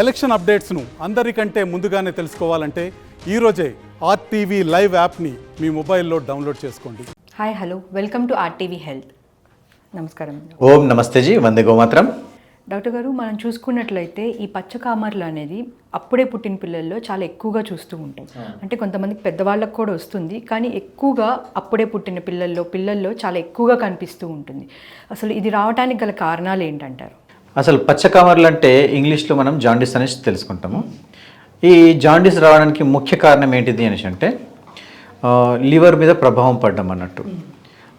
Election అప్డేట్స్ను అందరికంటే ముందుగానే తెలుసుకోవాలంటే ఈరోజే ఆర్టీవీ లైవ్ యాప్ని మీ మొబైల్లో డౌన్లోడ్ చేసుకోండి. Hi hello welcome to RTV health. నమస్కారం. ఓం నమస్తే జీ వందే గోమాత్రం. డాక్టర్ గారు మనం చూసుకున్నట్లయితే ఈ పచ్చకామర్లు అనేది అప్పుడే పుట్టిన పిల్లల్లో చాలా ఎక్కువగా చూస్తూ ఉంటాం అంటే కొంతమందికి పెద్దవాళ్ళకు కూడా వస్తుంది కానీ ఎక్కువగా అప్పుడే పుట్టిన పిల్లల్లో పిల్లల్లో చాలా ఎక్కువగా కనిపిస్తూ ఉంటుంది. అసలు ఇది రావడానికి గల కారణాలు ఏంటంటారు? అసలు పచ్చకామర్లు అంటే ఇంగ్లీష్లో మనం జాండీస్ అనేసి తెలుసుకుంటాము. ఈ జాండీస్ రావడానికి ముఖ్య కారణం ఏంటిది అనేసి అంటే లివర్ మీద ప్రభావం పడ్డం అన్నట్టు.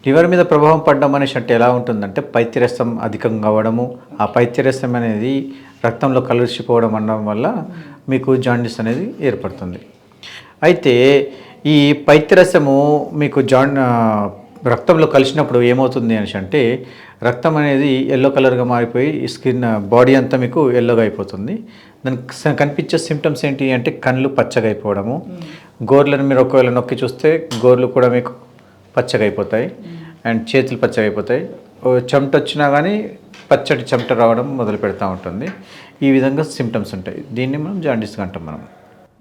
లివర్ మీద ప్రభావం పడ్డం అనేసి అంటే ఎలా ఉంటుందంటే పైత్యరసం అధికంగా అవ్వడము ఆ పైత్యరసం అనేది రక్తంలో కలిసిపోవడం అనడం వల్ల మీకు జాండీస్ అనేది ఏర్పడుతుంది. అయితే ఈ పైత్యరసము మీకు జాన్ రక్తంలో కలిసినప్పుడు ఏమవుతుంది అనేసి అంటే రక్తం అనేది ఎల్లో కలర్గా మారిపోయి స్కిన్ బాడీ అంతా మీకు ఎల్లోగా అయిపోతుంది. దానికి కనిపించే సిమ్టమ్స్ ఏంటి అంటే కళ్ళు పచ్చగా అయిపోవడము. గోర్లను మీరు ఒకవేళ నొక్కి చూస్తే గోర్లు కూడా మీకు పచ్చగా అయిపోతాయి. అండ్ చేతులు పచ్చగా అయిపోతాయి. చెమట వచ్చినా కానీ పచ్చటి చెమట రావడం మొదలు పెడతా ఉంటుంది. ఈ విధంగా సిమ్టమ్స్ ఉంటాయి. దీన్ని మనం జాండీస్ అంటాం మనం.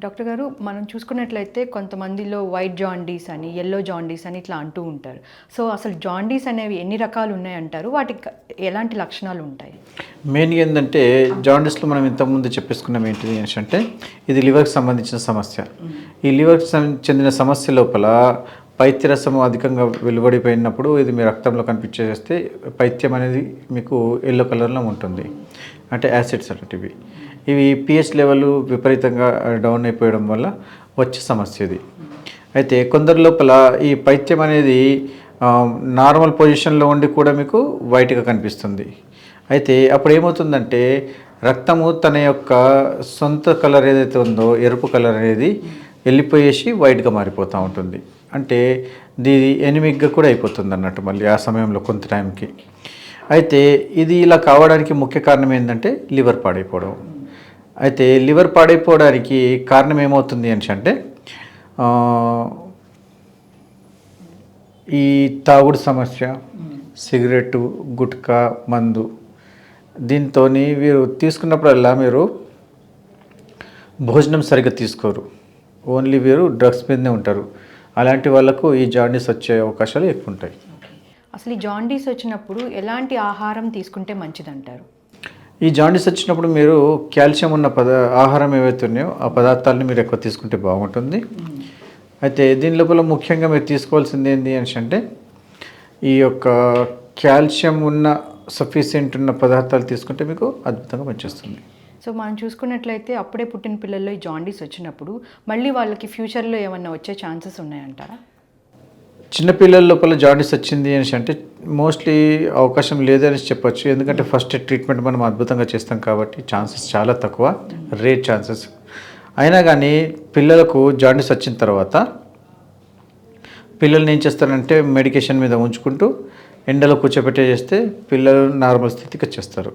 డాక్టర్ గారు మనం చూసుకున్నట్లయితే కొంతమందిలో వైట్ జాండీస్ అని ఎల్లో జాండీస్ అని ఇట్లా అంటూ ఉంటారు. సో అసలు జాండీస్ అనేవి ఎన్ని రకాలు ఉన్నాయంటారు వాటికి ఎలాంటి లక్షణాలు ఉంటాయి? మెయిన్గా ఏంటంటే జాండీస్లో మనం ఇంతకుముందు చెప్పేసుకున్నాం ఏంటిది అంటే ఇది లివర్కి సంబంధించిన సమస్య. ఈ లివర్కి చెందిన సమస్య లోపల పైత్యరసము అధికంగా వెలువడిపోయినప్పుడు ఇది మీ రక్తంలో కనిపించేస్తే పైత్యం అనేది మీకు ఎల్లో కలర్లో ఉంటుంది. అంటే యాసిడ్స్ అనేటివి ఇవి పిహెచ్ లెవెల్ విపరీతంగా డౌన్ అయిపోయడం వల్ల వచ్చే సమస్య ఇది. అయితే కొందరి లోపల ఈ పైత్యం అనేది నార్మల్ పొజిషన్లో ఉండి కూడా మీకు వైట్గా కనిపిస్తుంది. అయితే అప్పుడు ఏమవుతుందంటే రక్తము తన యొక్క సొంత కలర్ ఏదైతే ఉందో ఎరుపు కలర్ అనేది వెళ్ళిపోయేసి వైట్గా మారిపోతూ ఉంటుంది. అంటే దీది ఎనిమిగ్గా కూడా అయిపోతుంది అన్నట్టు మళ్ళీ ఆ సమయంలో కొంత టైంకి. అయితే ఇది ఇలా కావడానికి ముఖ్య కారణం ఏంటంటే లివర్ పాడైపోవడం. అయితే లివర్ పాడైపోవడానికి కారణం ఏమవుతుంది అని అంటే ఈ తాగుడు సమస్య సిగరెట్ గుట్కా మందు దీంతో వీరు తీసుకున్నప్పుడల్లా మీరు భోజనం సరిగ్గా తీసుకోరు. ఓన్లీ వీరు డ్రగ్స్ మీదనే ఉంటారు. అలాంటి వాళ్ళకు ఈ జాండీస్ వచ్చే అవకాశాలు ఎక్కువ ఉంటాయి అసలు ఈ జాండీస్ వచ్చినప్పుడు ఎలాంటి ఆహారం తీసుకుంటే మంచిదంటారు? ఈ జాండీస్ వచ్చినప్పుడు మీరు కాల్షియం ఉన్న పద ఆహారం ఏవైతే ఉన్నాయో ఆ పదార్థాలను మీరు ఎక్కువ తీసుకుంటే బాగుంటుంది. అయితే దీని లోపల ముఖ్యంగా మీరు తీసుకోవాల్సింది ఏంటి అని అంటే ఈ యొక్క కాల్షియం ఉన్న సఫిషియెంట్ ఉన్న పదార్థాలు తీసుకుంటే మీకు అద్భుతంగా పనిచేస్తుంది. సో మనం చూసుకున్నట్లయితే అప్పుడే పుట్టిన పిల్లల్లో ఈ జాండీస్ వచ్చినప్పుడు మళ్ళీ వాళ్ళకి ఫ్యూచర్లో ఏమన్నా వచ్చే ఛాన్సెస్ ఉన్నాయంటారా? చిన్నపిల్లల లోపల జాండీస్ వచ్చింది అనేసి అంటే మోస్ట్లీ అవకాశం లేదని చెప్పొచ్చు. ఎందుకంటే ఫస్ట్ ట్రీట్మెంట్ మనం అద్భుతంగా చేస్తాం కాబట్టి ఛాన్సెస్ చాలా తక్కువ రేర్ ఛాన్సెస్ అయినా కానీ పిల్లలకు జాండీస్ వచ్చిన తర్వాత పిల్లల్ని ఏం చేస్తారంటే మెడికేషన్ మీద ఉంచుకుంటూ ఎండలో కూర్చోబెట్టే చేస్తే పిల్లలు నార్మల్ స్థితికి వచ్చేస్తారు.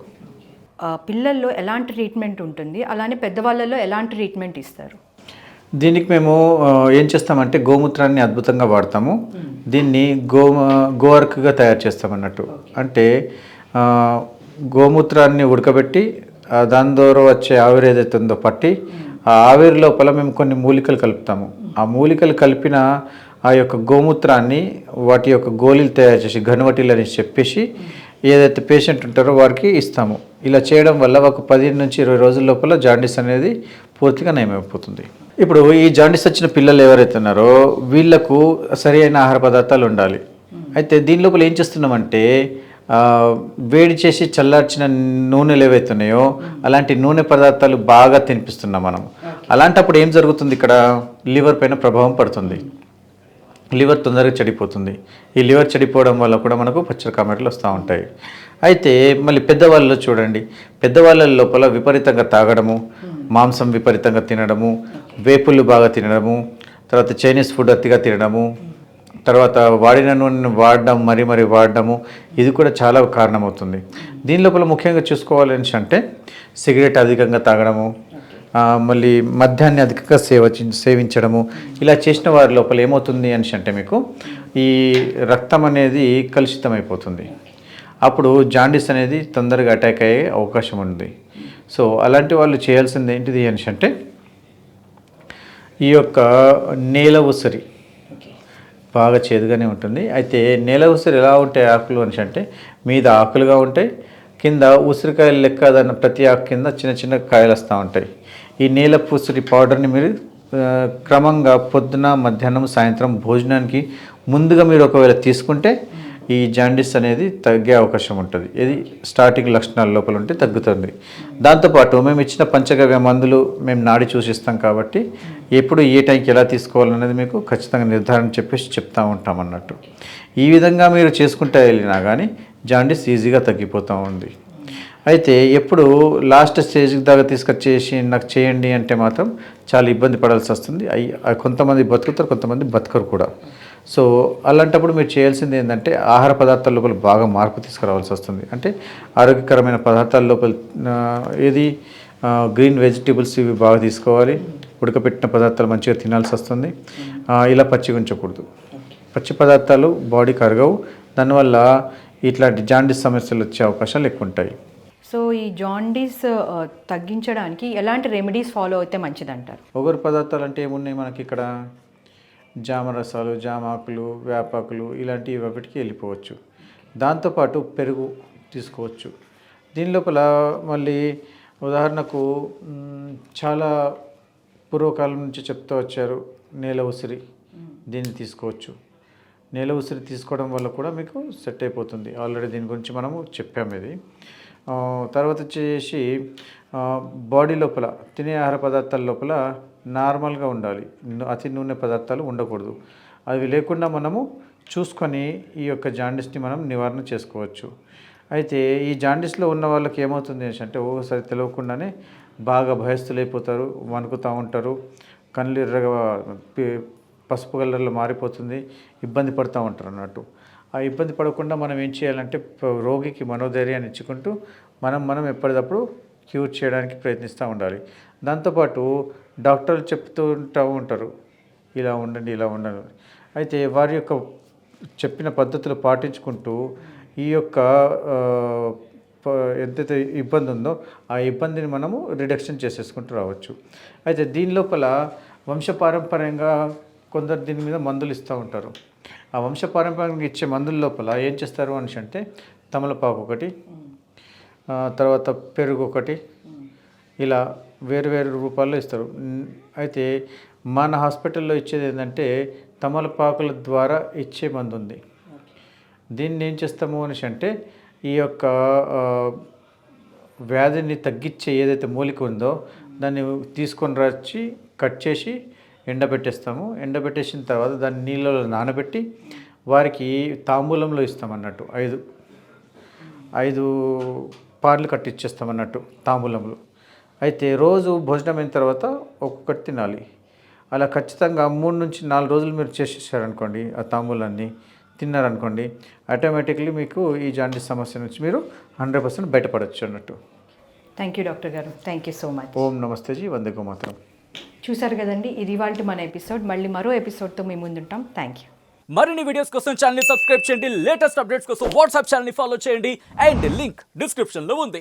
పిల్లల్లో ఎలాంటి ట్రీట్మెంట్ ఉంటుంది? అలానే పెద్దవాళ్ళలో ఎలాంటి ట్రీట్మెంట్ ఇస్తారు? దీనికి మేము ఏం చేస్తామంటే గోమూత్రాన్ని అద్భుతంగా వాడతాము. దీన్ని గో గోవర్క్గా తయారు చేస్తాం అన్నట్టు అంటే గోమూత్రాన్ని ఉడకబెట్టి దాని ద్వారా వచ్చే ఆవిరి ఏదైతే ఉందో పట్టి ఆ ఆవిరి లోపల మేము కొన్ని మూలికలు కలుపుతాము. ఆ మూలికలు కలిపిన ఆ యొక్క గోమూత్రాన్ని వాటి యొక్క గోళీలు తయారు చేసి ఘనవటీలు అని చెప్పేసి ఏదైతే పేషెంట్ ఉంటారో వారికి ఇస్తాము. ఇలా చేయడం వల్ల ఒక పదిహేను నుంచి ఇరవై రోజుల లోపల జాండీస్ అనేది పూర్తిగా నయమైపోతుంది. ఇప్పుడు ఈ జాండీస్ వచ్చిన పిల్లలు ఎవరైతే ఉన్నారో వీళ్ళకు సరి అయిన ఆహార పదార్థాలు ఉండాలి. అయితే దీని లోపల ఏం చేస్తున్నామంటే వేడి చేసి చల్లార్చిన నూనెలు ఏవైతే ఉన్నాయో అలాంటి నూనె పదార్థాలు బాగా తినిపిస్తున్నాం మనం. అలాంటప్పుడు ఏం జరుగుతుంది ఇక్కడ? లివర్ పైన ప్రభావం పడుతుంది. లివర్ తొందరగా చెడిపోతుంది. ఈ లివర్ చెడిపోవడం వల్ల కూడా మనకు పచ్చడి కామెరలు వస్తూ ఉంటాయి. అయితే మళ్ళీ పెద్దవాళ్ళలో చూడండి. పెద్దవాళ్ళ లోపల విపరీతంగా తాగడము మాంసం విపరీతంగా తినడము వేపుళ్ళు బాగా తినడము తర్వాత చైనీస్ ఫుడ్ అతిగా తినడము తర్వాత వాడిన నూనెను వాడడం మరి మరి వాడడము ఇది కూడా చాలా కారణమవుతుంది. దీని లోపల ముఖ్యంగా చూసుకోవాలి అంటే సిగరెట్ అధికంగా తాగడము మళ్ళీ మద్యాన్ని అధికంగా సేవ సేవించడము ఇలా చేసిన వారి లోపల ఏమవుతుంది అని అంటే మీకు ఈ రక్తం అనేది కలుషితం అయిపోతుంది అప్పుడు జాండీస్ అనేది తొందరగా అటాక్ అయ్యే అవకాశం ఉంది. సో అలాంటి వాళ్ళు చేయాల్సింది ఏంటిది అని అంటే ఈ యొక్క నేల ఉసిరి బాగా చేదుగానే ఉంటుంది. అయితే నేల ఉసిరి ఎలా ఉంటాయి ఆకులు అని అంటే మీద ఆకులుగా ఉంటాయి కింద ఉసిరికాయలు లెక్క దాని ప్రతి ఆకు కింద చిన్న చిన్న కాయలు వస్తూ ఉంటాయి. ఈ నేల ఉసిరి పౌడర్ని మీరు క్రమంగా పొద్దున మధ్యాహ్నం సాయంత్రం భోజనానికి ముందుగా మీరు ఒకవేళ తీసుకుంటే ఈ జాండిస్ అనేది తగ్గే అవకాశం ఉంటుంది. ఇది స్టార్టింగ్ లక్షణాల లోపల ఉంటే తగ్గుతుంది. దాంతోపాటు మేము ఇచ్చిన పంచగవ్య మందులు మేము నాడి చూసిస్తాం కాబట్టి ఎప్పుడు ఏ టైంకి ఎలా తీసుకోవాలనేది మీకు ఖచ్చితంగా నిర్ధారణ చెప్పేసి చెప్తా ఉంటాం అన్నట్టు. ఈ విధంగా మీరు చేసుకుంటే వెళ్ళినా కానీ జాండిస్ ఈజీగా తగ్గిపోతూ ఉంది. అయితే ఎప్పుడు లాస్ట్ స్టేజ్ దాకా తీసుకొచ్చేసి నాకు చేయండి అంటే మాత్రం చాలా ఇబ్బంది పడాల్సి వస్తుంది. అయ్యి కొంతమంది బతుకుతారు కొంతమంది బతకరు కూడా. సో అలాంటప్పుడు మీరు చేయాల్సింది ఏంటంటే ఆహార పదార్థాల లోపల బాగా మార్పు తీసుకురావాల్సి వస్తుంది. అంటే ఆరోగ్యకరమైన పదార్థాల లోపల ఏది గ్రీన్ వెజిటేబుల్స్ ఇవి బాగా తీసుకోవాలి. ఉడకపెట్టిన పదార్థాలు మంచిగా తినాల్సి వస్తుంది. ఇలా పచ్చిగా ఉంచకూడదు. పచ్చి పదార్థాలు బాడీకి అరగవు. దానివల్ల ఇట్లాంటి జాండీస్ సమస్యలు వచ్చే అవకాశాలు ఎక్కువ ఉంటాయి. సో ఈ జాండీస్ తగ్గించడానికి ఎలాంటి రెమెడీస్ ఫాలో అయితే మంచిదంటారు? ఒగరు పదార్థాలు అంటే ఏమున్నాయి మనకి ఇక్కడ? జామ రసాలు జామాకులు వేపాకులు ఇలాంటివి ఒకటికి వెళ్ళిపోవచ్చు. దాంతోపాటు పెరుగు తీసుకోవచ్చు. దీని లోపల మళ్ళీ ఉదాహరణకు చాలా పూర్వకాలం నుంచి చెప్తూ వచ్చారు నేల ఉసిరి దీన్ని తీసుకోవచ్చు. నేల ఉసిరి తీసుకోవడం వల్ల కూడా మీకు సెట్ అయిపోతుంది. ఆల్రెడీ దీని గురించి మనము చెప్పాము ఇది. తర్వాత వచ్చేసి బాడీ లోపల తినే ఆహార పదార్థాల లోపల నార్మల్గా ఉండాలి. అతి నూనె పదార్థాలు ఉండకూడదు. అవి లేకుండా మనము చూసుకొని ఈ యొక్క జాండీస్ని మనం నివారణ చేసుకోవచ్చు. అయితే ఈ జాండీస్లో ఉన్న వాళ్ళకి ఏమవుతుంది అంటే ఒక్కోసారి తెలియకుండానే బాగా భయస్థులైపోతారు వణుకుతూ ఉంటారు కళ్ళు ఎర్రగా పసుపు కలర్లో మారిపోతుంది ఇబ్బంది పడుతూ ఉంటారు అన్నట్టు. ఆ ఇబ్బంది పడకుండా మనం ఏం చేయాలంటే రోగికి మనోధైర్యాన్ని ఇచ్చుకుంటూ మనం మనం ఎప్పటికప్పుడు క్యూర్ చేయడానికి ప్రయత్నిస్తూ ఉండాలి. దాంతోపాటు డాక్టర్లు చెప్తూ ఉంటా ఉంటారు ఇలా ఉండండి ఇలా ఉండండి. అయితే వారి యొక్క చెప్పిన పద్ధతులు పాటించుకుంటూ ఈ యొక్క ఎంతైతే ఇబ్బంది ఉందో ఆ ఇబ్బందిని మనము రిడక్షన్ చేసేసుకుంటూ రావచ్చు. అయితే దీని లోపల వంశపారంపర్యంగా కొందరు దీని మీద మందులు ఇస్తూ ఉంటారు. ఆ వంశపారంపర్యంగా ఇచ్చే మందుల లోపల ఏం చేస్తారు అనేసి అంటే తమలపాకు ఒకటి తర్వాత పెరుగు ఒకటి ఇలా వేరు వేరు రూపాల్లో ఇస్తారు. అయితే మన హాస్పిటల్లో ఇచ్చేది ఏంటంటే తమలపాకుల ద్వారా ఇచ్చే మందు ఉంది. దీన్ని ఏం చేస్తాము అనేసి అంటే ఈ యొక్క వ్యాధిని తగ్గించే ఏదైతే మూలిక ఉందో దాన్ని తీసుకొని రచ్చి కట్ చేసి ఎండబెట్టేస్తాము. ఎండబెట్టేసిన తర్వాత దాన్ని నీళ్ళలో నానబెట్టి వారికి తాంబూలంలో ఇస్తాం అన్నట్టు ఐదు ఐదు పార్లు కట్టిచ్చేస్తాం అన్నట్టు తాంబూలంలో. అయితే రోజు భోజనం అయిన తర్వాత ఒక్కొక్కటి తినాలి. అలా ఖచ్చితంగా మూడు నుంచి నాలుగు రోజులు మీరు చేసేసారనుకోండి ఆ తాంబూలాన్ని తిన్నారనుకోండి ఆటోమేటిక్లీ మీకు ఈ జాండీస్ సమస్య నుంచి మీరు హండ్రెడ్ పర్సెంట్ బయటపడవచ్చు అన్నట్టు. థ్యాంక్ యూ డాక్టర్ గారు. Thank you so much Om నమస్తే జీ వందే మాత్రం. చూసారు కదండి ఇది వాళ్ళ మన ఎపిసోడ్. మళ్ళీ మరో ఎపిసోడ్తో మీ ముందుంటాం. థ్యాంక్ యూ మరిన్ని వీడియోస్ కోసం ఛానల్ సబ్స్క్రైబ్ చేయండి. లేటెస్ట్ అప్డేట్స్ కోసం వాట్సాప్ ఛానల్ ఫాలో చేయండి. అండ్ లింక్ డిస్క్రిప్షన్లో ఉంది.